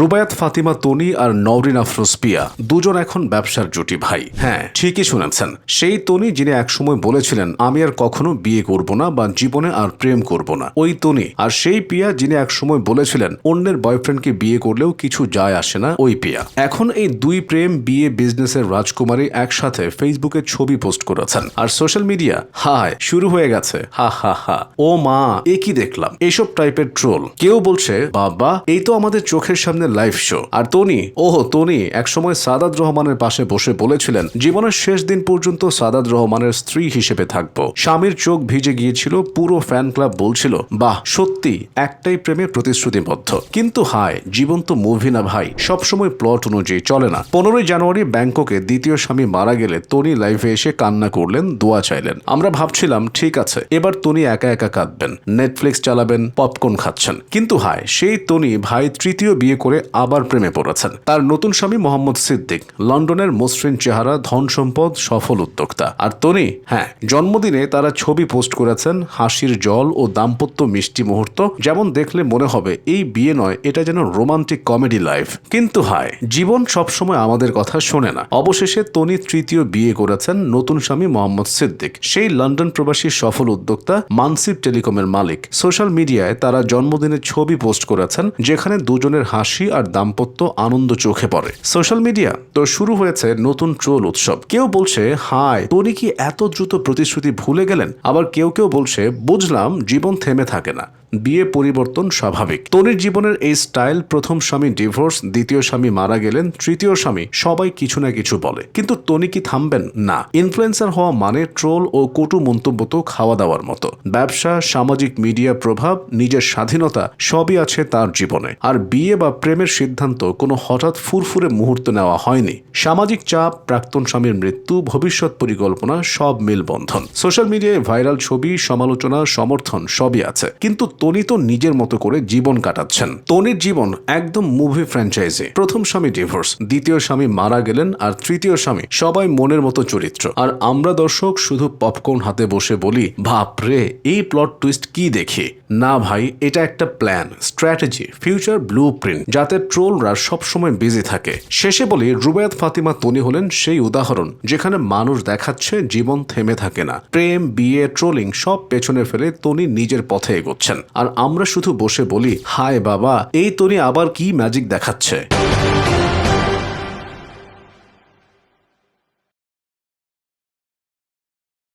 রুবায়াত, ফাতিমা, তনি আর নওরিন আফরোজ পিয়া দুজন এখন ব্যবসার জুটি ভাই। হ্যাঁ ঠিকই শুনেছেন। সেই তনি যিনি একসময় বলেছিলেন, আমি আর কখনো বিয়ে করব না বা জীবনে আর প্রেম করব না। ওই তনি। আর সেই পিয়া যিনি একসময় বলেছিলেন, অন্যের বয়ফ্রেন্ডকে বিয়ে করলেও কিছু যায় আসে না। ওই পিয়া। এখন এই দুই প্রেম, বিয়ে, বিজনেসের রাজকুমারী একসাথে ফেসবুকে ছবি পোস্ট করেছেন। আর সোশ্যাল মিডিয়া, হায়, শুরু হয়ে গেছে। হা হা হা। ও মা, এ কি দেখলাম? এইসব টাইপের ট্রোল। কেউ বলছে, বাবা, এই তো আমাদের চোখের সামনে লাইভ শো আর তনি, ওহ, তনি, একসময় সাদাত রহমানের পাশে বসে বলেছিলেন, জীবনের শেষ দিন পর্যন্ত সাদাত রহমানের স্ত্রী হিসেবে থাকব। স্বামীর চোখ ভিজে গিয়েছিল, পুরো ফ্যান ক্লাব বলছিল, বাহ, সত্যি, একটাই প্রেমে প্রতিশ্রুতিবদ্ধ। কিন্তু হায় জীবন তো মুভি না ভাই, সবসময় প্লট অনুযায়ী চলে না। পনেরোই জানুয়ারি ব্যাংককে দ্বিতীয় স্বামী মারা গেলে তনি লাইভে এসে কান্না করলেন, দোয়া চাইলেন। আমরা ভাবছিলাম, ঠিক আছে, এবার তনি একা একা কাঁদবেন নেটফ্লিক্স চালাবেন পপকর্ন খাচ্ছেন। কিন্তু হায়, সেই তনি ভাই তৃতীয় বিয়ে করে আবার প্রেমে পড়েছেন। তার নতুন স্বামী মোহাম্মদ সিদ্দিক, লন্ডনের মসৃণ চেহারা, ধন সম্পদ, সফল উদ্যোক্তা। আর তনি হ্যাঁ জন্মদিনে তারা ছবি পোস্ট করেছেন, হাসির জল ও দাম্পত্য মিষ্টি মুহূর্ত। যেমন দেখলে মনে হবে, এই বিয়ে নয়, এটা যেন রোমান্টিক কমেডি লাইফ। কিন্তু হায়, জীবন সবসময় আমাদের কথা শোনে না। অবশেষে তনি তৃতীয় বিয়ে করেছেন নতুন স্বামী মোহাম্মদ সিদ্দিক। সেই লন্ডন প্রবাসী সফল উদ্যোক্তা মানসিব টেলিকমের মালিক। সোশ্যাল মিডিয়ায় তারা জন্মদিনের ছবি পোস্ট করেছেন, যেখানে দুজনের হাসি আর দাম্পত্য আনন্দ চোখে পড়ে। সোশ্যাল মিডিয়া তো শুরু হয়েছে নতুন ট্রোল উৎসব। কেউ বলছে, হায়, তনি কি এত দ্রুত প্রতিশ্রুতি ভুলে গেলেন? আবার কেউ কেউ বলছে, বুঝলাম, জীবন থেমে থাকে না। বিয়ে পরিবর্তন স্বাভাবিক। তনির জীবনের এই স্টাইল, প্রথম স্বামী ডিভোর্স, দ্বিতীয় স্বামী মারা গেলেন, তৃতীয় স্বামী সবাই কিছু না কিছু বলে। কিন্তু তনি কি থামবেন? না। ইনফ্লুয়েন্সার হওয়া মানে ট্রোল ও কটু মন্তব্য তো খাওয়া দাওয়ার মতো। ব্যবসা, সামাজিক মিডিয়া প্রভাব, নিজের স্বাধীনতা, সবই আছে তার জীবনে। আর বিয়ে বা প্রেমের সিদ্ধান্ত কোনো হঠাৎ ফুরফুরে মুহূর্ত নেওয়া হয়নি। সামাজিক চাপ, প্রাক্তন স্বামীর মৃত্যু, ভবিষ্যৎ পরিকল্পনা সব মেলবন্ধন। সোশ্যাল মিডিয়ায় ভাইরাল ছবি, সমালোচনা, সমর্থন সবই আছে। কিন্তু তনি তো নিজের মতো করে জীবন কাটাচ্ছেন। তনির জীবন একদম মুভি ফ্র্যাঞ্চাইজি প্রথম স্বামী ডিভোর্স দ্বিতীয় স্বামী মারা গেলেন আর তৃতীয় স্বামী সবাই মনের মতো চরিত্র। আর আমরা দর্শক শুধু পপকর্ন হাতে বসে বলি, বাপ রে, এই প্লট টুইস্ট কি দেখি? না ভাই, এটা একটা plan strategy future blueprint যাতে ট্রোলরা সবসময় বিজি থাকে। শেষে বলি, রুবায়াত ফাতিমা তনি হলেন সেই উদাহরণ, যেখানে মানুষ দেখাচ্ছে জীবন থেমে থাকে না। প্রেম, বিয়ে ট্রোলিং সব পেছনে ফেলে তনি নিজের পথে এগোচ্ছেন। আর আমরা শুধু বসে বলি হায় বাবা এই তরি আবার কি ম্যাজিক দেখাচ্ছে?